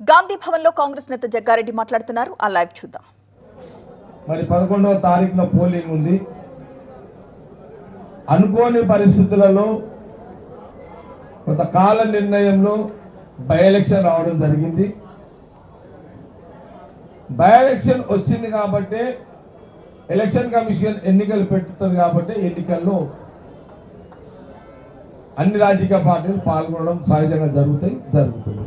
గాంధీ భవన్లో కాంగ్రెస్ నేత జగ్గారెడ్డి మాట్లాడుతున్నారు. ఆ లైవ్ చూద్దాం. మరి పదకొండవ తారీఖున పోలింగ్ ఉంది. అనుకోని పరిస్థితులలో కొంత కాల నిర్ణయంలో బై ఎలక్షన్ రావడం జరిగింది. బై ఎలక్షన్ వచ్చింది కాబట్టి ఎలక్షన్ కమిషన్ ఎన్నికలు పెట్టుతుంది కాబట్టి ఎన్నికల్లో అన్ని రాజకీయ పార్టీలు పాల్గొనడం సహజంగా జరుగుతాయి జరుగుతుంది.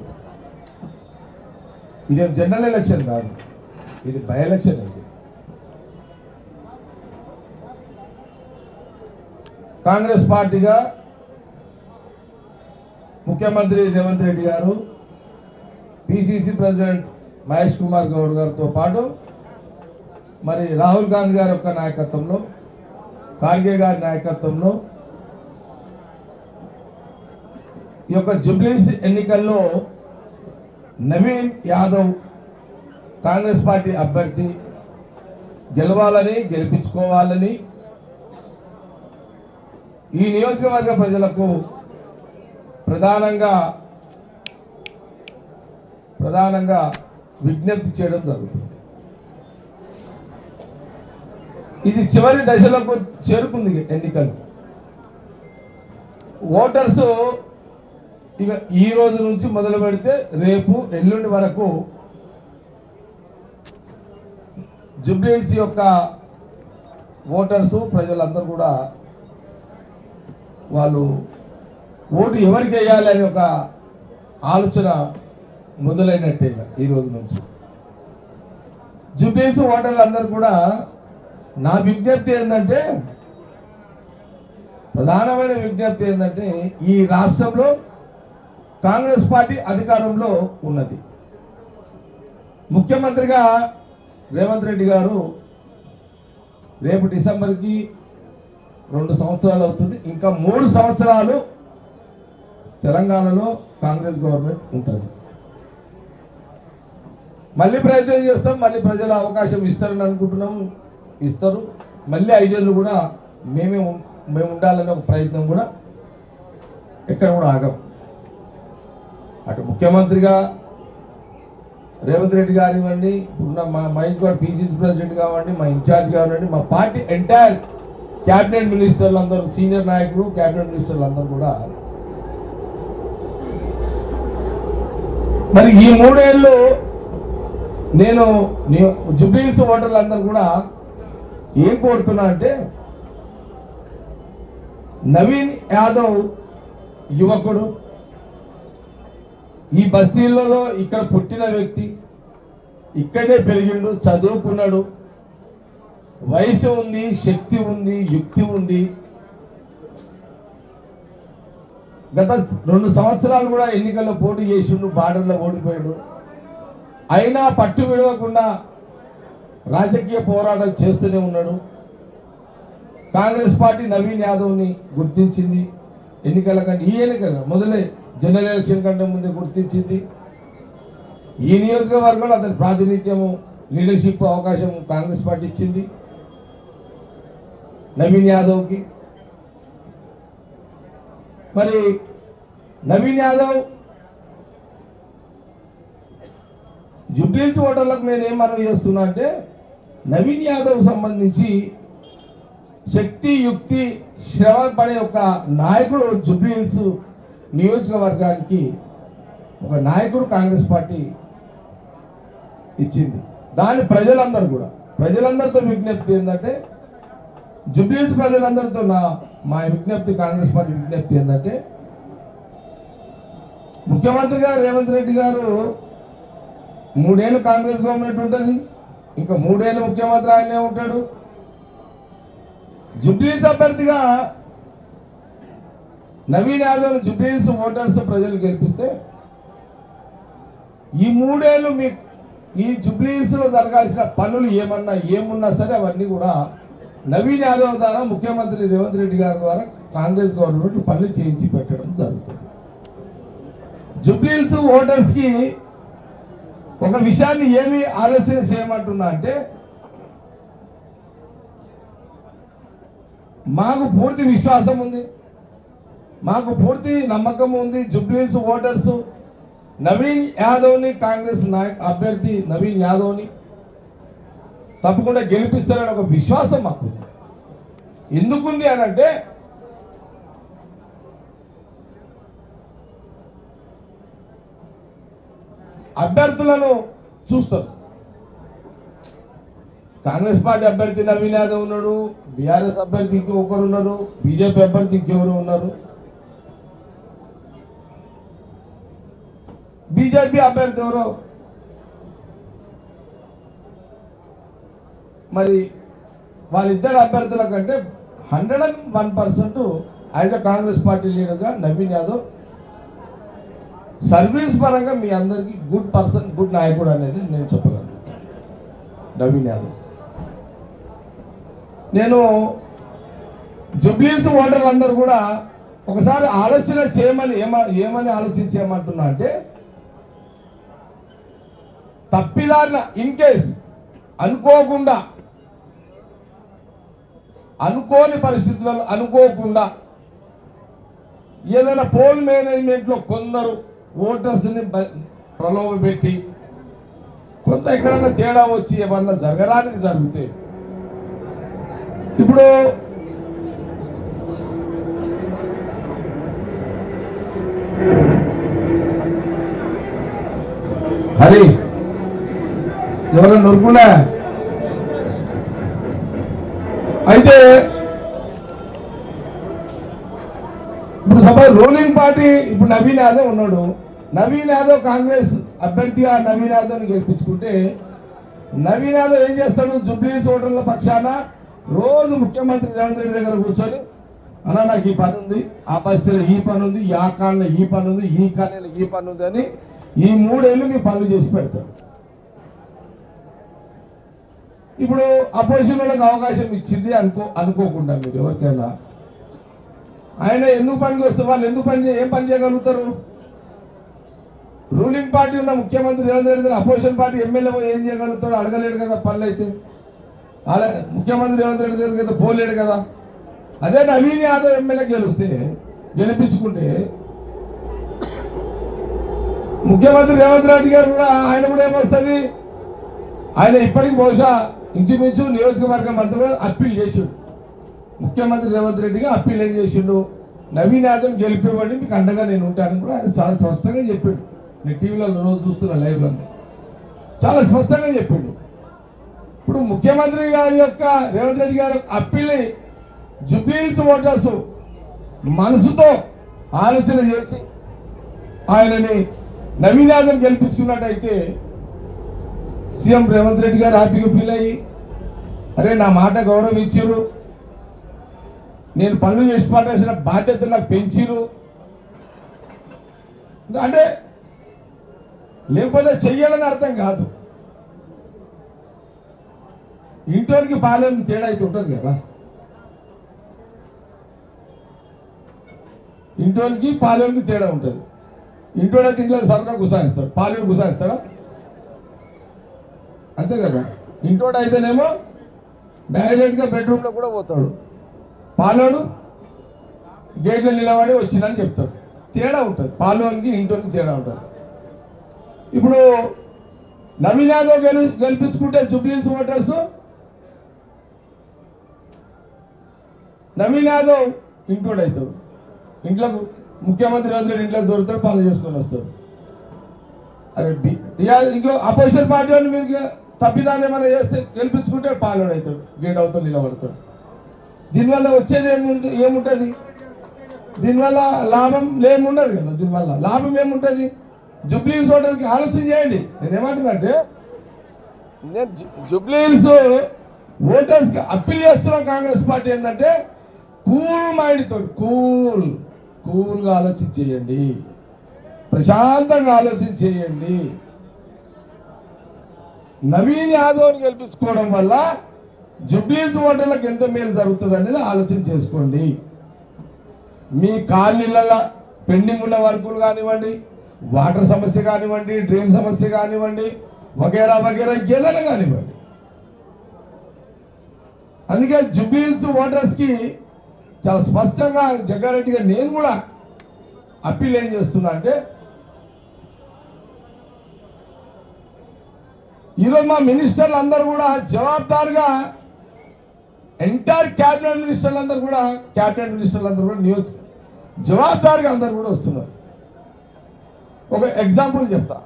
ఇదేం జనరల్ ఎలక్షన్ కాదు. ఇది బై ఎలక్షన్ ఇది కాంగ్రెస్ పార్టీగా ముఖ్యమంత్రి రేవంత్ రెడ్డి గారు పిసిసి ప్రెసిడెంట్ మహేష్ కుమార్ గౌడ్ గారితో పాటు మరి రాహుల్ గాంధీ గారి యొక్క నాయకత్వంలో ఖార్గే గారి నాయకత్వంలో ఈ యొక్క జుబ్లీస్ ఎన్నికల్లో నవీన్ యాదవ్ కాంగ్రెస్ పార్టీ అభ్యర్థి గెలవాలని గెలిపించుకోవాలని ఈ నియోజకవర్గ ప్రజలకు ప్రధానంగా ప్రధానంగా విజ్ఞప్తి చేయడం జరుగుతుంది. ఇది చివరి దశలకు చేరుకుంది ఎన్నికలు. ఓటర్స్ ఇక ఈ రోజు నుంచి మొదలు పెడితే రేపు ఎల్లుండి వరకు జుబ్లీహిల్స్ యొక్క ఓటర్స్ ప్రజలందరూ కూడా వాళ్ళు ఓటు ఎవరికి వేయాలి అనే ఒక ఆలోచన మొదలైనట్టే ఇక ఈ రోజు నుంచి. జుబ్లీస్ ఓటర్లు అందరు కూడా నా విజ్ఞప్తి ఏంటంటే ప్రధానమైన విజ్ఞప్తి ఏంటంటే ఈ రాష్ట్రంలో కాంగ్రెస్ పార్టీ అధికారంలో ఉన్నది. ముఖ్యమంత్రిగా రేవంత్ రెడ్డి గారు రేపు డిసెంబర్కి రెండు సంవత్సరాలు అవుతుంది. ఇంకా మూడు సంవత్సరాలు తెలంగాణలో కాంగ్రెస్ గవర్నమెంట్ ఉంటుంది. మళ్ళీ ప్రయత్నం చేస్తాం. మళ్ళీ ప్రజల అవకాశం ఇస్తారని అనుకుంటున్నాం. ఇస్తారు. మళ్ళీ ఐదేళ్ళు కూడా మేమే మేము ఉండాలనే ఒక ప్రయత్నం కూడా ఎక్కడ కూడా ఆగం. అటు ముఖ్యమంత్రిగా రేవంత్ రెడ్డి గారు ఇవ్వండి ఉన్న మా మహేష్ గౌడ్ పీసీసీ ప్రెసిడెంట్ కావండి మా ఇన్ఛార్జ్ కానివ్వండి మా పార్టీ ఎంటైర్ క్యాబినెట్ మినిస్టర్లు అందరూ సీనియర్ నాయకులు క్యాబినెట్ మినిస్టర్లు అందరూ కూడా. మరి ఈ మూడేళ్ళు నేను జుబ్లీస్ ఓటర్లు అందరూ కూడా ఏం కోరుతున్నా అంటే నవీన్ యాదవ్ యువకుడు ఈ బస్తీలలో ఇక్కడ పుట్టిన వ్యక్తి ఇక్కడే పెరిగిండు చదువుకున్నాడు. వయసు ఉంది శక్తి ఉంది యుక్తి ఉంది. గత రెండు సంవత్సరాలు కూడా ఎన్నికల్లో పోటీ చేసిండు బార్డర్లో ఓడిపోయాడు. అయినా పట్టు విడవకుండా రాజకీయ పోరాటం చేస్తూనే ఉన్నాడు. కాంగ్రెస్ పార్టీ నవీన్ యాదవ్ని గుర్తించింది. ఎన్నికల కంటే ఈ ఎన్నికల మొదలై జనరల్ ఎలక్షన్ కంటే ముందే గుర్తించింది. ఈ నియోజకవర్గంలో అతని ప్రాతినిధ్యము లీడర్షిప్ అవకాశం కాంగ్రెస్ పార్టీ ఇచ్చింది. నవీన్ యాదవ్కి. మరి నవీన్ యాదవ్ జుబ్లీస్ ఓటర్లకు నేను మనం చేస్తున్నా అంటే నవీన్ యాదవ్ సంబంధించి శక్తి యుక్తి శ్రమ పడే ఒక నాయకుడు జుబ్లీస్ నియోజకవర్గానికి ఒక నాయకుడు కాంగ్రెస్ పార్టీ ఇచ్చింది. దాని ప్రజలందరూ కూడా. ప్రజలందరితో విజ్ఞప్తి ఏంటంటే జుబ్లీస్ ప్రజలందరితో నా మా విజ్ఞప్తి కాంగ్రెస్ పార్టీ విజ్ఞప్తి ఏంటంటే ముఖ్యమంత్రి గారు రేవంత్ రెడ్డి గారు మూడేళ్ళు కాంగ్రెస్ గవర్నమెంట్ ఉంటుంది. ఇంకా మూడేళ్ళు ముఖ్యమంత్రి ఆయనే ఉంటాడు. జుబ్లీస్ అభ్యర్థిగా నవీన్ యాదవ్ జుబ్లీస్ ఓటర్స్ ప్రజలు గెలిపిస్తే ఈ మూడేళ్ళు మీ ఈ జుబ్లీస్లో జరగాల్సిన పనులు ఏమన్నా ఏమున్నా సరే అవన్నీ కూడా నవీన్ యాదవ్ ద్వారా ముఖ్యమంత్రి రేవంత్ రెడ్డి గారి ద్వారా కాంగ్రెస్ గవర్నమెంట్ పనులు చేయించి పెట్టడం జరుగుతుంది. జుబ్లీస్ ఓటర్స్కి ఒక విషయాన్ని ఏమి ఆలోచన చేయమంటున్నా అంటే మాకు పూర్తి విశ్వాసం ఉంది. మాకు పూర్తి నమ్మకం ఉంది. జుబ్లీస్ ఓటర్స్ నవీన్ యాదవ్ని కాంగ్రెస్ నాయక అభ్యర్థి నవీన్ యాదవ్ని తప్పకుండా గెలిపిస్తారని ఒక విశ్వాసం మాకు ఎందుకుంది అని అంటే అభ్యర్థులను చూస్తారు. కాంగ్రెస్ పార్టీ అభ్యర్థి నవీన్ యాదవ్ ఉన్నాడు బీఆర్ఎస్ అభ్యర్థి ఇంకొకరు ఉన్నారు బీజేపీ అభ్యర్థి ఇంకెవరు ఉన్నారు? బీజేపీ అభ్యర్థి ఎవరో? మరి వాళ్ళిద్దరు అభ్యర్థుల కంటే hundred and one percent as a Congress party లీడర్గా నవీన్ యాదవ్ సర్వీస్ పరంగా మీ అందరికీ గుడ్ పర్సన్ గుడ్ నాయకుడు అనేది నేను చెప్పగలను. నవీన్ యాదవ్. నేను జుబ్లీన్స్ ఓటర్లందరూ కూడా ఒకసారి ఆలోచన చేయమని ఏమ ఏమని ఆలోచించేయమంటున్నా అంటే తప్పిదారిన ఇన్ కేస్ అనుకోకుండా అనుకోని పరిస్థితులను అనుకోకుండా ఏదైనా పోల్ మేనేజ్మెంట్లో కొందరు ఓటర్స్ని బ- ప్రలోభపెట్టి కొంత ఎక్కడన్నా తేడా వచ్చి ఏమన్నా జరగరానిది జరిగితే ఇప్పుడు హరి ఎవరైనా నొరుకున్నా? అయితే ఇప్పుడు సపోజ్ రూలింగ్ పార్టీ ఇప్పుడు నవీన్ యాదవ్ ఉన్నాడు. నవీన్ యాదవ్ కాంగ్రెస్ అభ్యర్థిగా నవీన్ యాదవ్ని గెలిపించుకుంటే నవీన్ యాదవ్ ఏం చేస్తాడు? జుబ్లీ ఓటర్ల పక్షాన రోజు ముఖ్యమంత్రి రేవంత్ రెడ్డి దగ్గర కూర్చొని అన్న నాకు ఈ పని ఉంది. ఆ పరిస్థితిలో ఈ పని ఉంది. ఆ కాళ్ళ ఈ పని ఉంది. ఈ కాళ్ళలో ఈ పని ఉంది అని ఈ మూడేళ్ళు మీ పనులు చేసి పెడతాడు ఇప్పుడు అపోజిషన్ వాళ్ళకి అవకాశం ఇచ్చింది అనుకో అనుకోకుండా మీరు ఎవరికైనా. ఆయన ఎందుకు పనికి వస్తే వాళ్ళు ఎందుకు పని చే- ఏం పని చేయగలుగుతారు? రూలింగ్ పార్టీ ఉన్న ముఖ్యమంత్రి రేవంత్ రెడ్డి గారు అపోజిషన్ పార్టీ ఎమ్మెల్యే పోయి ఏం చేయగలుగుతాడు? అడగలేడు కదా పనులు అయితే. అలా ముఖ్యమంత్రి రేవంత్ రెడ్డి గారికి అయితే పోలేడు కదా. అదే నవీన్ యాదవ్ ఎమ్మెల్యే గెలిస్తే గెలిపించుకుంటే ముఖ్యమంత్రి రేవంత్ రెడ్డి గారు కూడా ఆయన కూడా ఏమొస్తుంది? ఆయన ఇప్పటికి బహుశా ఇంచుమించు నియోజకవర్గం అంతా అప్పీల్ చేసిండు. ముఖ్యమంత్రి రేవంత్ రెడ్డిగా అప్పీల్ ఏం చేసిండు? నవీన్ యాదవ్ గెలిపివ్వండి మీకు అండగా నేను ఉంటానని కూడా ఆయన చాలా స్పష్టంగా చెప్పిండు. నేను టీవీలో రోజు చూస్తున్నా లైవ్లో చాలా స్పష్టంగా చెప్పిండు. ఇప్పుడు ముఖ్యమంత్రి గారి యొక్క రేవంత్ రెడ్డి గారి అప్పీల్ని జుబ్లీల్స్ ఓటర్స్ మనసుతో ఆలోచన చేసి ఆయనని నవీన్ యాదవ్ గెలిపించుకున్నట్టయితే సీఎం రేవంత్ రెడ్డి గారు హ్యాపీగా ఫీల్ అయ్యి అరే నా మాట గౌరవం ఇచ్చిర్రు నేను పనులు చేసి పాటేసిన బాధ్యత నాకు పెంచిరు. అంటే లేకపోతే చెయ్యాలని అర్థం కాదు. ఇంటోనికి పాలనకి తేడా అయితే ఉంటుంది కదా. ఇంటోనికి పాలనకి తేడా ఉంటుంది. ఇంటోడైతే ఇంట్లో సరదా గుసాయిస్తాడు. పాలెడు గుసాయిస్తాడా? అంతే కదా? ఇంటోడు అయితేనేమో డైరెక్ట్గా బెడ్రూమ్లో కూడా పోతాడు. పాలోడు గేట్లో నిలబడి వచ్చిందని చెప్తాడు. తేడా ఉంటుంది. పాలోనికి ఇంటోనికి తేడా ఉంటుంది. ఇప్పుడు నవీన్ యాదవ్ గెలి గెలిపించుకుంటే జుబ్లీస్ ఓటర్స్? నవీన్ యాదవ్ ఇంటోడు అవుతాడు. ఇంట్లో ముఖ్యమంత్రి రోజు ఇంట్లో దొరుకుతాడు పనులు చేసుకొని వస్తాడు. అరే బి- ఇంకో అపోజిషన్ పార్టీ వాళ్ళు మీరు తప్పిదాన్ని ఏమైనా చేస్తే గెలిపించుకుంటే పాలోడు అవుతాడు నిలబడతాడు. దీనివల్ల వచ్చేది ఏముంది ఏముంటుంది? దీనివల్ల లాభం ఏముండదు కదా దీనివల్ల లాభం ఏముంటుంది? జుబ్లీ హిల్స్ ఓటర్కి ఆలోచన చేయండి. నేను ఏమంటున్నానంటే నేను జుబ్లీ హిల్స్ ఓటర్స్కి అప్పీల్ చేస్తున్నాం కాంగ్రెస్ పార్టీ ఏంటంటే కూల్ మైండ్తో కూల్ కూల్గా ఆలోచన చేయండి ప్రశాంతంగా ఆలోచన చేయండి నవీన్ యాదవ్ని గెలిపించుకోవడం వల్ల జుబ్లీస్ ఓటర్లకు ఎంత మేలు జరుగుతుంది అనేది ఆలోచన చేసుకోండి. మీ కాలనీలలో పెండింగ్ ఉన్న వర్కులు కానివ్వండి వాటర్ సమస్య కానివ్వండి డ్రైన్ సమస్య కానివ్వండి వగేరా వగేరా ఏదైనా కానివ్వండి. అందుకే జుబ్లీస్ ఓటర్స్కి చాలా స్పష్టంగా జగ్గారెడ్డి గారు నేను కూడా అప్పీల్ ఏం చేస్తున్నా అంటే ఈరోజు మా మినిస్టర్లు అందరూ కూడా జవాబుదారుగా ఎంటైర్ క్యాబినెట్ మినిస్టర్లు అందరూ కూడా క్యాబినెట్ మినిస్టర్లు అందరూ కూడా నియోజక జవాబుదారుగా అందరూ కూడా వస్తున్నారు. ఒక ఎగ్జాంపుల్ చెప్తా.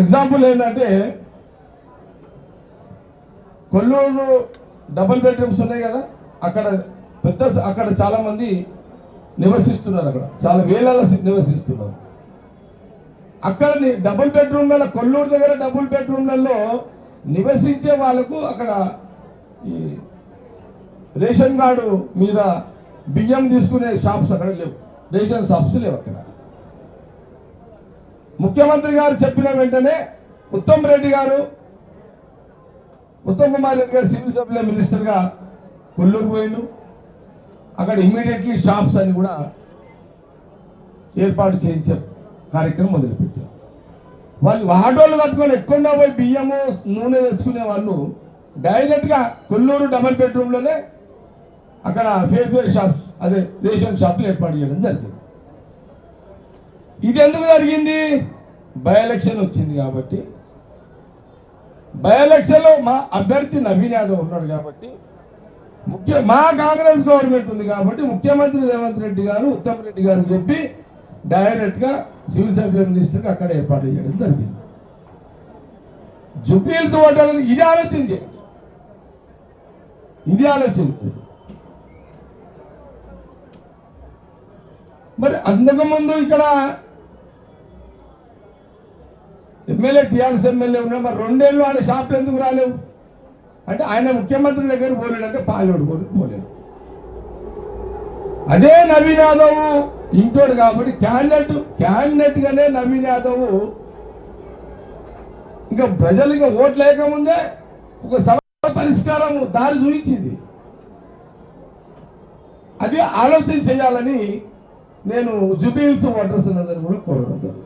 ఎగ్జాంపుల్ ఏంటంటే కొల్లూరు డబుల్ బెడ్రూమ్స్ ఉన్నాయి కదా అక్కడ పెద్ద అక్కడ చాలామంది నివసిస్తున్నారు అక్కడ. చాలా వేలలో నివసిస్తున్నారు. అక్కడ డబుల్ బెడ్రూమ్లలో కొల్లూరు దగ్గర డబుల్ బెడ్రూమ్లలో నివసించే వాళ్ళకు అక్కడ ఈ రేషన్ కార్డు మీద బియ్యం తీసుకునే షాప్స్ అక్కడ లేవు. రేషన్ షాప్స్ లేవు అక్కడ. ముఖ్యమంత్రి గారు చెప్పిన వెంటనే ఉత్తమ్ రెడ్డి గారు ఉత్తమ్ కుమార్ రెడ్డి గారు సివిల్ సప్లై మినిస్టర్గా కొల్లూరు పోయిండు. అక్కడ ఇమ్మీడియట్లీ షాప్స్ అని కూడా ఏర్పాటు చేయించారు. కార్యక్రమం మొదలుపెట్టారు. వాళ్ళు ఆటోలు కట్టుకొని ఎక్కడ పోయి బియ్యము నూనె తెచ్చుకునే వాళ్ళు డైరెక్ట్గా కొల్లూరు డబల్ బెడ్రూమ్లోనే అక్కడ ఫేర్ఫేర్ షాప్స్ అదే రేషన్ షాప్లు ఏర్పాటు చేయడం జరిగింది. ఇది ఎందుకు జరిగింది? బై ఎలక్షన్ వచ్చింది కాబట్టి. బై ఎలక్షన్లో మా అభ్యర్థి నవీన్ యాదవ్ ఉన్నాడు కాబట్టి ముఖ్య మా కాంగ్రెస్ గవర్నమెంట్ ఉంది కాబట్టి ముఖ్యమంత్రి రేవంత్ రెడ్డి గారు ఉత్తమ్ రెడ్డి గారు చెప్పి డైరెక్ట్గా సివిల్ సప్లై మినిస్టర్ అక్కడ ఏర్పాటు చేయడం జరిగింది. జుబ్లీల్స్ ఓటర్లు ఇది ఆలోచన చేయండి ఇది ఆలోచన మరి అంతకుముందు ఇక్కడ ఎమ్మెల్యే టీఆర్ఎస్ ఎమ్మెల్యే ఉన్నాడు మరి రెండేళ్ళు ఆయన షాపులు ఎందుకు రాలేవు? అంటే ఆయన ముఖ్యమంత్రి దగ్గర పోలేడు అంటే పాలేడు పోలేడు. అదే నవీన్ యాదవ్ ఇంటోడు కాబట్టి క్యాండిడేట్ క్యాండిడేట్ గానే నవీన్ యాదవ్ ఇంకా ప్రజలు ఇంకా ఓట్లు లేకముందే ఒక సమస్య పరిష్కారం దారి చూపించింది. అది ఆలోచన చేయాలని నేను జుబిల్స్ ఓటర్స్ అందరినీ కూడా కోరడం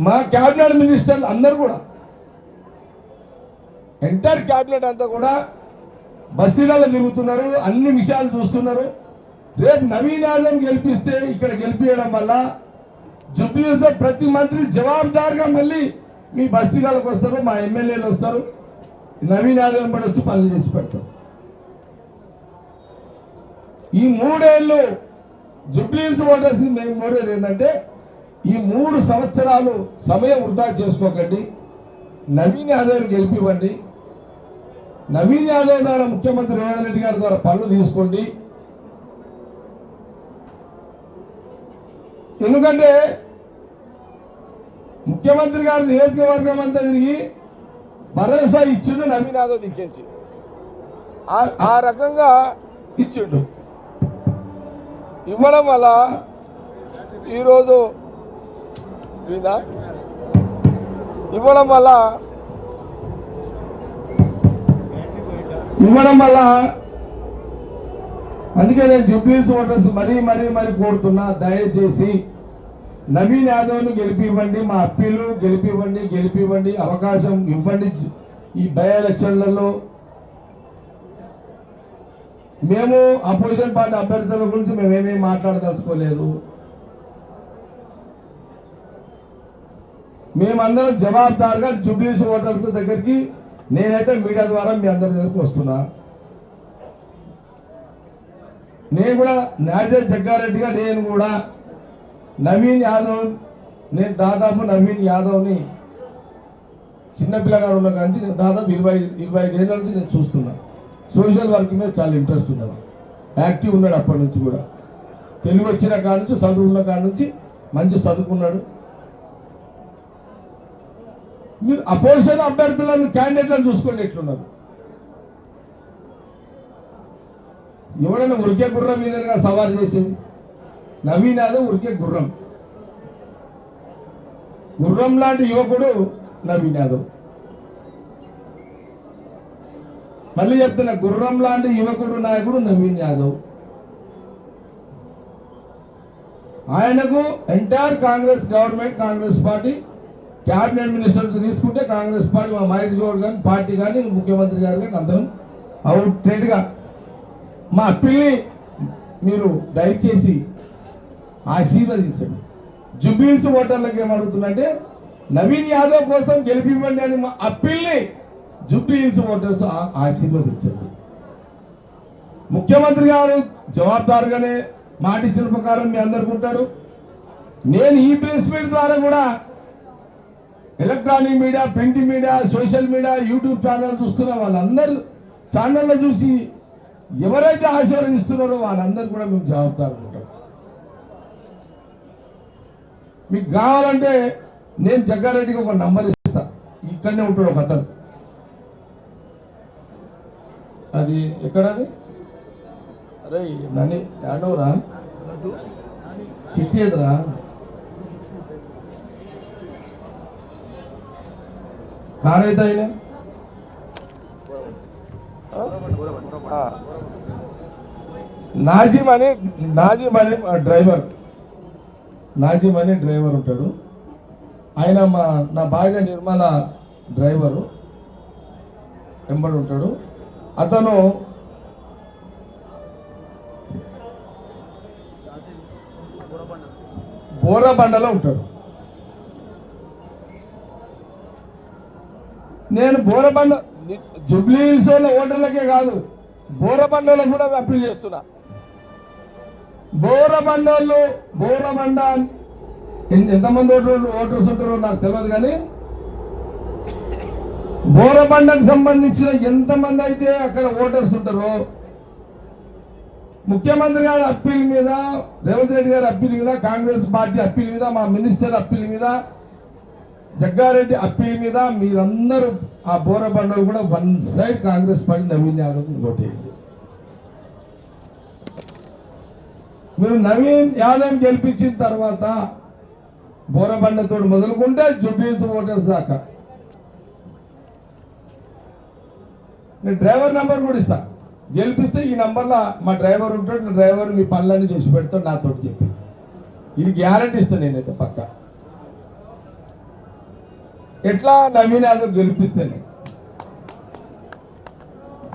మా క్యాబినెట్ మినిస్టర్లు అందరూ కూడా ఎంటైర్ క్యాబినెట్ అంతా కూడా బస్తీలలో తిరుగుతున్నారు అన్ని విషయాలు చూస్తున్నారు. రేపు నవీన్ యాదవ్ గెలిపిస్తే ఇక్కడ గెలిపించడం వల్ల జుబ్లీస్ ప్రతి మంత్రి జవాబుదారుగా మళ్ళీ మీ బస్తీలకు వస్తారు మా ఎమ్మెల్యేలు వస్తారు. నవీన్ యాదవ్ కూడా వచ్చి పనులు చేసి పెడతారు. ఈ మూడేళ్ళు జుబ్లీస్ ఓటర్స్ మేము కోరేది ఏంటంటే ఈ మూడు సంవత్సరాలు సమయం వృధా చేసుకోకండి. నవీన్ యాదవ్ని గెలిపివ్వండి. నవీన్ యాదవ్ ద్వారా ముఖ్యమంత్రి రేవంత్ రెడ్డి గారి ద్వారా పనులు తీసుకోండి. ఎందుకంటే ముఖ్యమంత్రి గారి నియోజకవర్గం అంతా తిరిగి భరోసా ఇచ్చిండు నవీన్ యాదవ్ దిక్కించి. ఆ- రకంగా ఇచ్చిండు. ఇవ్వడం వల్ల ఈరోజు ఇవ్వడం వల్ల ఇవ్వడం వల్ల అందుకే నేను జూబ్లీస్ ఓటర్స్ మరీ మరీ మరీ కోరుతున్నా దయచేసి నవీన్ యాదవ్ను గెలిపివ్వండి మా అప్పీలు గెలిపివ్వండి గెలిపివ్వండి అవకాశం ఇవ్వండి ఈ బై ఎలక్షన్లలో. మేము అపోజిషన్ పార్టీ అభ్యర్థుల గురించి మేమేమీ మాట్లాడదలుచుకోలేదు. మేమందరం జవాబుదారుగా జూబ్లీస్ ఓటర్స్ దగ్గరికి నేనైతే మీడియా ద్వారా మీ అందరి దగ్గరికి వస్తున్నా. నేను కూడా నాజర్ జగ్గారెడ్డిగా నేను కూడా నవీన్ యాదవ్ నేను దాదాపు నవీన్ యాదవ్ని చిన్నపిల్లగాడు ఉన్న కానీ నేను దాదాపు ఇరవై ఇరవై ఐదు ఏళ్ళ నుంచి నేను చూస్తున్నా. సోషల్ వర్క్ మీద చాలా ఇంట్రెస్ట్ ఉన్నాడు యాక్టివ్ ఉన్నాడు అప్పటి నుంచి కూడా. తెలుగు వచ్చిన కాడ నుంచి చదువు ఉన్న కాడ నుంచి మంచి చదువుకున్నాడు. మీరు అపోజిషన్ అభ్యర్థులను క్యాండిడేట్లను చూసుకోండి ఎట్లున్నారు. ఎవడైనా ఉరికే గుర్రం మీదగా సవారు చేసింది? నవీన్ యాదవ్ ఉరికే గుర్రం. గుర్రం లాంటి యువకుడు నవీన్ యాదవ్. మళ్ళీ చెప్తున్న గుర్రం లాంటి యువకుడు నాయకుడు నవీన్ యాదవ్. ఆయనకు entire Congress government Congress party cabinet minister తీసుకుంటే కాంగ్రెస్ పార్టీ మా మహేష్ గౌడ్ కానీ పార్టీ కానీ ముఖ్యమంత్రి గారు కానీ అందరం అవుట్లెట్గా మా అప్పీల్ని మీరు దయచేసి ఆశీర్వదించండి. జుబీల్స్ ఓటర్లకు ఏమడుగుతుందంటే నవీన్ యాదవ్ కోసం గెలిపివ్వండి అని మా అప్పీల్ని జుబిల్స్ ఓటర్స్ ఆ- ముఖ్యమంత్రి గారు జవాబ్దారుగానే మాట ఇచ్చిన ప్రకారం మీ అందరికి ఉంటాడు నేను ఈ ప్రెస్ మీట్ ద్వారా కూడా electronic media print media social media YouTube channel చూస్తున్న వాళ్ళందరూ ఛానల్లో చూసి ఎవరైతే ఆశీర్వదిస్తున్నారో వాళ్ళందరూ కూడా మేము జవాబుదారు ఉంటాం మీకు కావాలంటే నేను జగ్గారెడ్డికి ఒక నంబర్ ఇస్తా. ఇక్కడనే ఉంటాడు ఒక అతను. అది ఎక్కడది? అరే నన్ను ఏడవరా చిట్టి ఎదురా? కార్ ఆయన నాజీమ్ నాజిమ్ అని నాజిమ్ అని డ్రైవర్. నాజీమ్ అని డ్రైవర్ ఉంటాడు. ఆయన మా నా భార్య నిర్మల డ్రైవరు. వెంబడి ఉంటాడు. అతను బోరబండలో ఉంటాడు. నేను బోరబండ జుబ్లీ హిల్స్ ఓటర్లకే కాదు బోరబండలో కూడా అప్పీల్ చేస్తున్నా. బోరబండోళ్ళు బోరబండ ఎంతమంది ఓటర్ ఓటర్స్ ఉంటారో నాకు తెలియదు కానీ బోరబండకు సంబంధించిన ఎంతమంది అయితే అక్కడ ఓటర్స్ ఉంటారో ముఖ్యమంత్రి గారి అప్పీల్ మీద రేవంత్ రెడ్డి గారి అప్పీల్ మీద కాంగ్రెస్ పార్టీ అప్పీల్ మీద మా మినిస్టర్ అప్పీల్ మీద జగ్గారెడ్డి అప్పీల్ మీద మీరందరూ ఆ బోరబండలు కూడా one side Congress party Naveen యాదవ్ని ఓటేయండి మీరు నవీన్ యాదవ్ గెలిపించిన తర్వాత బోరబండతో మొదలుకుంటే జుబ్లీస్ ఓటర్స్ దాకా. నేను డ్రైవర్ నెంబర్ కూడా ఇస్తా. గెలిపిస్తే ఈ నెంబర్లో మా డ్రైవర్ ఉంటాడు నా డ్రైవర్ మీ పనులన్నీ చేసి పెడతాడు నాతో చెప్పి. ఇది గ్యారంటీ ఇస్తాను నేనైతే పక్కా. ఎట్లా నవీన్ యాదవ్ గెలిపిస్తేనే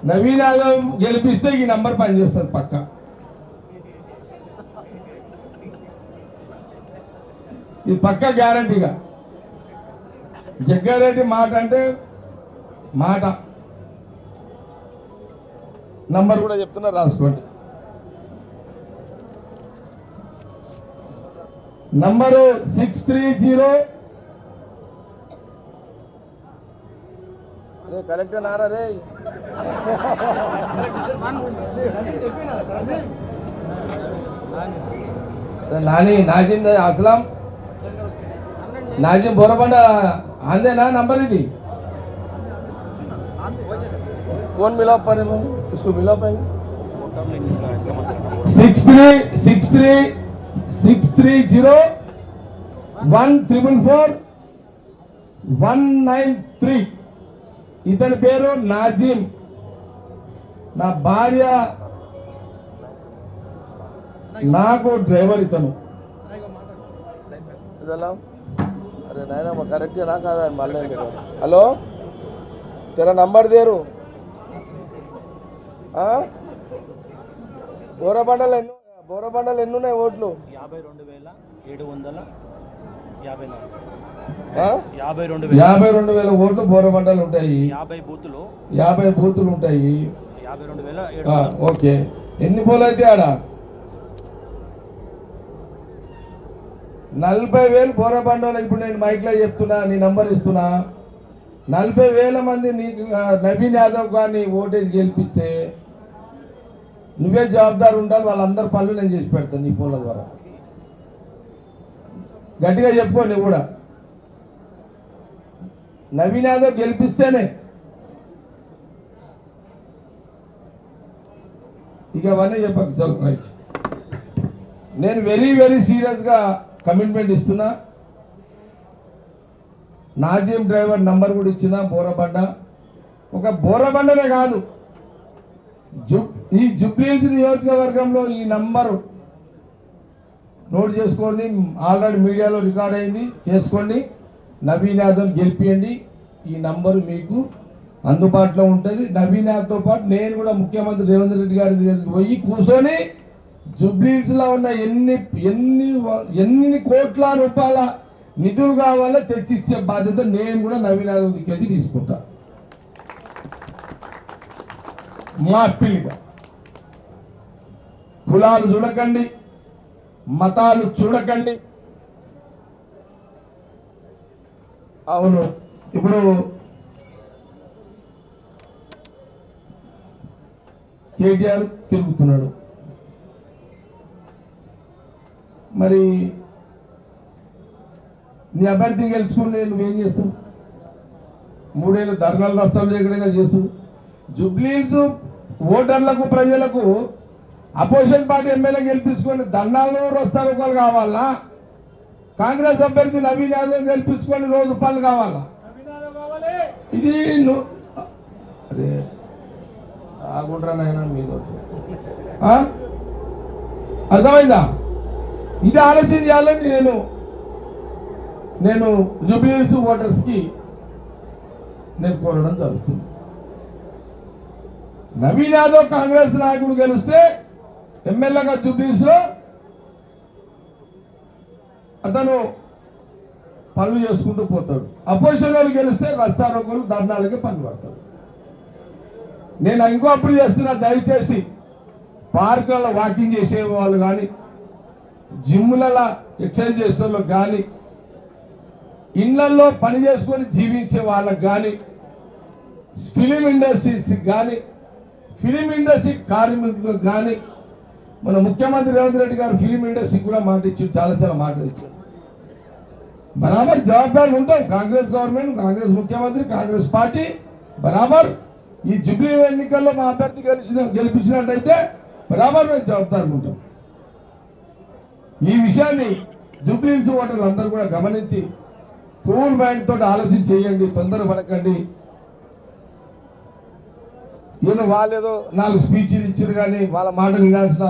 నవీన్ యాదవ్ గెలిపిస్తే ఈ నంబర్ పనిచేస్తుంది పక్క. ఇది పక్క గ్యారంటీగా. జగ్గారెడ్డి మాట అంటే మాట. నంబర్ కూడా చెప్తున్నా రాసుకోండి. నంబరు సిక్స్ త్రీ జీరో రే కలెక్టర్ నారా రే. నాని నాజిన్ అస్లాం. నాజిన్ బోరబండ అందేనా నంబర్ ఇది. ఫోన్ మిలో పర్ మిలో పై six three six three six three zero one triple four one nine three. ఇతని పేరు నాజిమ్. నా భార్య నాకు డ్రైవర్ ఇతను. హలో? తెర నంబర్ దేరు బోరబండలు ఎన్ని బోరబండలు ఎన్ని ఉన్నాయి ఓట్లు? యాభై రెండు వేల ఏడు వందల యాభై నాలుగు? యాభై రెండు వేల. ఓట్లు బోరబండలు ఉంటాయి. యాభై బూతులు. ఉంటాయి. ఓకే. ఎన్ని పోలు అయితే ఆడ? నలభై వేలు బోరబండలు ఇప్పుడు నేను మైక్లో చెప్తున్నా నీ నంబర్ ఇస్తున్నా. నలభై వేల మంది నీకు ఆ, నవీన్ యాదవ్ గారిని ఓటేజ్ గెలిపిస్తే నువ్వే జవాబుదారు ఉండాలి వాళ్ళందరి పనులు నేను చేసి పెడతాను నీ ఫోన్ల ద్వారా. గట్టిగా చెప్పుకో నువ్వు కూడా. నవీన్ యాదవ్ గెలిపిస్తేనే. ఇక అవన్నీ చెప్పకు చదువు రైట్. నేను వెరీ వెరీ సీరియస్గా కమిట్మెంట్ ఇస్తున్నా. నాజీం డ్రైవర్ నంబర్ కూడా ఇచ్చిన బోరబండ. ఒక బోరబండనే కాదు. జుబ్ ఈ జుబ్లీహిల్స్ నియోజకవర్గంలో ఈ నంబరు నోట్ చేసుకోండి. ఆల్రెడీ మీడియాలో రికార్డ్ అయింది. చేసుకోండి. నవీన్ యాదవ్ గెలిపియండి. ఈ నంబరు మీకు అందుబాటులో ఉంటుంది. నవీన్ యాదవ్తో పాటు నేను కూడా ముఖ్యమంత్రి రేవంత్ రెడ్డి గారి దగ్గరికి పోయి కూర్చొని జుబ్లీస్లో ఉన్న ఎన్ని ఎన్ని ఎన్ని కోట్ల రూపాయల నిధులు కావాలో తెచ్చిచ్చే బాధ్యత నేను కూడా నవీన్ యాదవ్కి తీసుకుంటా. మా పిల్లిగా కులాలు చూడకండి. మతాలు చూడకండి. అవును. ఇప్పుడు కేటీఆర్ తిరుగుతున్నాడు. మరి నీ అభ్యర్థిని గెలుచుకుని నువ్వేం చేస్తావు? మూడేళ్ళు ధర్నాలు రస్తాలు చేయకుండా చేస్తూ జుబ్లీస్ ఓటర్లకు ప్రజలకు అపోజిషన్ పార్టీ ఎమ్మెల్యే గెలిపించుకొని ధర్నాలు రస్తాలు కావాలా? కాంగ్రెస్ అభ్యర్థి నవీన్ యాదవ్ గెలిపించుకొని రోజు పనులు కావాలా? ఇది అరే ఆగుండ్రా నాయన మీద. అర్థమైందా? ఇది ఆలోచన చేయాలని నేను. నేను జూబ్లీస్ ఓటర్స్కి నేను కోరడం జరుగుతుంది. నవీన్ యాదవ్ కాంగ్రెస్ నాయకుడు గెలిస్తే ఎమ్మెల్యేగా జూబ్లీస్లో అతను పనులు చేసుకుంటూ పోతాడు. అపోజిషన్ వాళ్ళు గెలిస్తే రస్తారోకోలు ధర్నాలకి పని పడతాడు. నేను ఇంకో అప్పుడు చేస్తున్నా దయచేసి పార్కులలో వాకింగ్ చేసే వాళ్ళు కానీ జిమ్లలో ఎక్సర్సైజ్ చేసే వాళ్ళకి కానీ ఇళ్ళలో పని చేసుకొని జీవించే వాళ్ళకి కానీ ఫిలిం ఇండస్ట్రీస్కి కానీ ఫిలిం ఇండస్ట్రీ కార్మికులకు కానీ మన ముఖ్యమంత్రి రేవంత్ రెడ్డి గారు ఫిలిం ఇండస్ట్రీకి కూడా మాట ఇచ్చారు చాలా చాలా మాటలు ఇచ్చారు బరాబర్ జవాబాదారులు ఉంటాం కాంగ్రెస్ గవర్నమెంట్ కాంగ్రెస్ ముఖ్యమంత్రి కాంగ్రెస్ పార్టీ బరాబర్ ఈ జూబ్లీ ఎన్నికల్లో మా అభ్యర్థి గెలిచిన గెలిపించినట్టయితే బరాబర్ మేము జవాబాదారులు ఉంటాం. ఈ విషయాన్ని జూబ్లీ ఓటర్లు అందరూ కూడా గమనించి కూల్ మైండ్ తోటి ఆలోచన చేయండి తొందర పడకండి ముందు వాళ్ళేదో నాలుగు స్పీచ్లు ఇచ్చారు కానీ వాళ్ళ మాటలు వినాల్సిన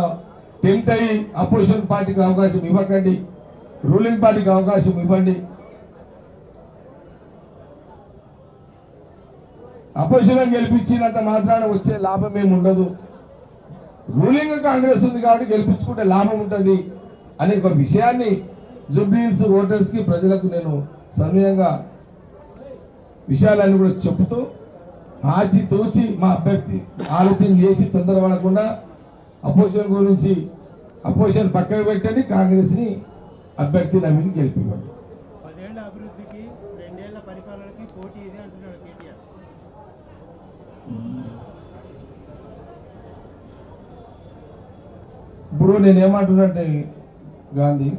టెంప్ట్ అయ్యి అపోజిషన్ పార్టీకి అవకాశం ఇవ్వకండి. రూలింగ్ పార్టీకి అవకాశం ఇవ్వండి. అపోజిషన్ గెలిపించినంత మాత్రాన వచ్చే లాభం ఏమి ఉండదు. రూలింగ్ కాంగ్రెస్ ఉంది కాబట్టి గెలిపించుకుంటే లాభం ఉంటుంది అనే ఒక విషయాన్ని జుబ్లీస్ ఓటర్స్కి ప్రజలకు నేను సమయంగా విషయాలన్నీ కూడా చెబుతూ ఆచి తోచి మా అభ్యర్థి ఆలోచన చేసి తొందరపడకుండా అపోజిషన్ గురించి అపోజిషన్ పక్కకు పెట్టండి కాంగ్రెస్ని అభ్యర్థి నమ్మిని గెలిపివ్వండి. ఇప్పుడు నేనేమంటున్నట్టే గాంధీ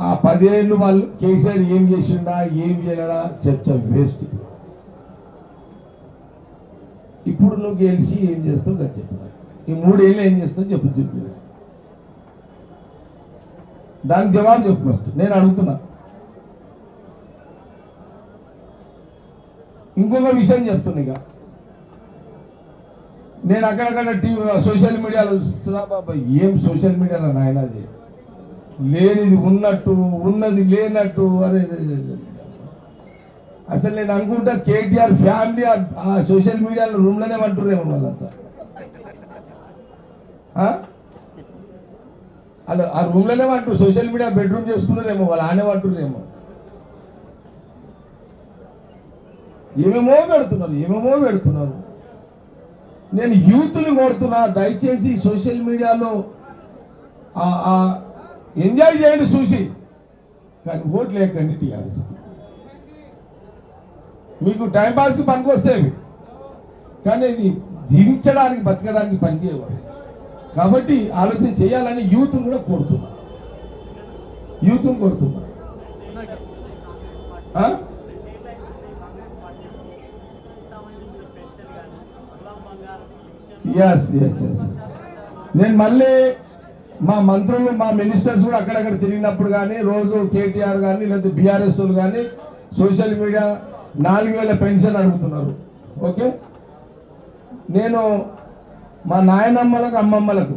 ఆ పదేళ్ళు వాళ్ళు కేసీఆర్ ఏం చేసిండా ఏం చేయడా చర్చ వేస్ట్. ఇప్పుడు నువ్వు గెలిచి ఏం చేస్తావు కదా చెప్పు. ఈ మూడేళ్ళు ఏం చేస్తావు చెప్పు చెప్పు దానికి జవాబు చెప్పు ఫస్ట్ నేను అడుగుతున్నా. ఇంకొక విషయం చెప్తున్నా ఇక. నేను అక్కడక్కడ టీవీ సోషల్ మీడియాలో చూస్తున్నా బాబా ఏం సోషల్ మీడియాలో నాయనది లేనిది ఉన్నట్టు ఉన్నది లేనట్టు అరే అసలు నేను అనుకుంటా కేటీఆర్ ఫ్యామిలీ ఆ- సోషల్ మీడియాలో రూమ్లోనే అంటుర్రేమో వాళ్ళంతా అలా ఆ రూమ్లోనే అంటారు సోషల్ మీడియా బెడ్రూమ్ చేసుకున్నారేమో వాళ్ళు ఆనే అంటుర్రేమో ఏమేమో పెడుతున్నారు ఏమేమో పెడుతున్నారు. నేను యూత్ని కొడుతున్నా దయచేసి సోషల్ మీడియాలో ఆ- ఆ ఎంజాయ్ చేయండి చూసి. కానీ ఓట్లు లేకండి టీఆర్ఎస్కి. మీకు టైంపాస్కి పనికి వస్తేవి. కానీ ఇది జీవించడానికి బతకడానికి పనిచేయవాడు కాబట్టి ఆలోచన చేయాలని యూత్ని కూడా కోరుతున్నా. యూత్ని కోరుతున్నా. ఎస్ ఎస్ ఎస్ నేను మళ్ళీ మా మంత్రులు మా మినిస్టర్స్ కూడా అక్కడక్కడ తిరిగినప్పుడు కానీ రోజు కేటీఆర్ కానీ లేదా బీఆర్ఎస్ కానీ సోషల్ మీడియా నాలుగు వేల పెన్షన్ అడుగుతున్నారు. ఓకే? నేను మా నాయనమ్మలకు అమ్మమ్మలకు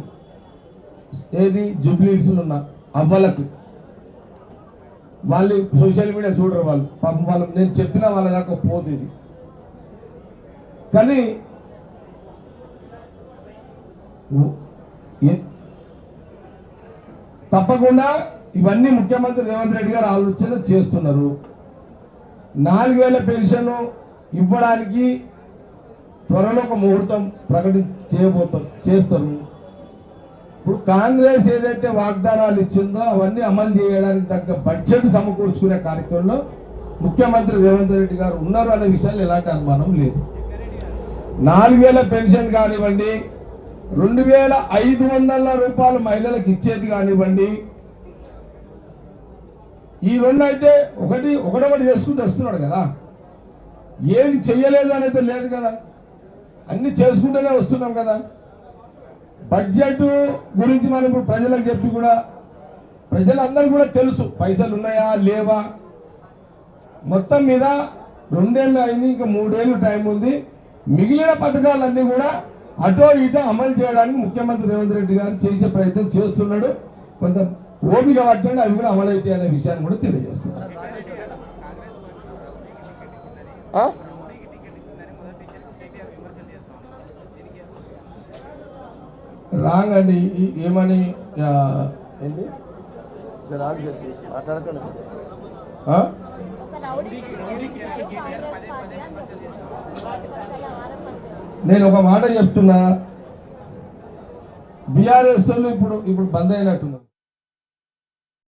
ఏది? జుబ్లీస్లు ఉన్న అవ్వలకు వాళ్ళు సోషల్ మీడియా చూడరు వాళ్ళు. పాపం వాళ్ళు నేను చెప్పిన వాళ్ళ దాకా పోతుంది కానీ తప్పకుండా ఇవన్నీ ముఖ్యమంత్రి రేవంత్ రెడ్డి గారు ఆలోచన చేస్తున్నారు. నాలుగు వేల పెన్షన్ ఇవ్వడానికి త్వరలో ఒక ముహూర్తం ప్రకటి చేయబోతాం చేస్తారు. ఇప్పుడు కాంగ్రెస్ ఏదైతే వాగ్దానాలు ఇచ్చిందో అవన్నీ అమలు చేయడానికి తగ్గ బడ్జెట్ సమకూర్చుకునే కార్యక్రమంలో ముఖ్యమంత్రి రేవంత్ రెడ్డి గారు ఉన్నారు అనే విషయాలు ఎలాంటి అనుమానం లేదు. నాలుగు వేల పెన్షన్ కానివ్వండి రెండు వేల ఐదు వందల రూపాయలు మహిళలకు ఇచ్చేది కానివ్వండి. ఈ రెండు అయితే ఒకటి ఒకటొకటి చేసుకుంటూ వస్తున్నాడు కదా. ఏది చెయ్యలేదు అనేది లేదు కదా. అన్ని చేసుకుంటూనే వస్తున్నాం కదా. బడ్జెట్ గురించి మనం ఇప్పుడు ప్రజలకు చెప్పి కూడా ప్రజలందరూ కూడా తెలుసు. పైసలు ఉన్నాయా లేవా? మొత్తం మీద రెండేళ్ళు అయింది ఇంకా మూడేళ్ళు టైం ఉంది. మిగిలిన పథకాలన్నీ కూడా అటో ఇటో అమలు చేయడానికి ముఖ్యమంత్రి రేవంత్ రెడ్డి గారు చేసే ప్రయత్నం చేస్తున్నాడు కొంత ఓపిక పట్టండి అవి కూడా అమలు అవుతాయి అనే విషయాన్ని కూడా తెలియజేస్తున్నాడు ఆ? రాంగ్ అండి ఏమని ఏంటి రాంగ్ మాట్లాడకండి? నేను ఒక మాట చెప్తున్నా. బీఆర్ఎస్ ఇప్పుడు ఇప్పుడు బంద్ అయినట్టున్నారు.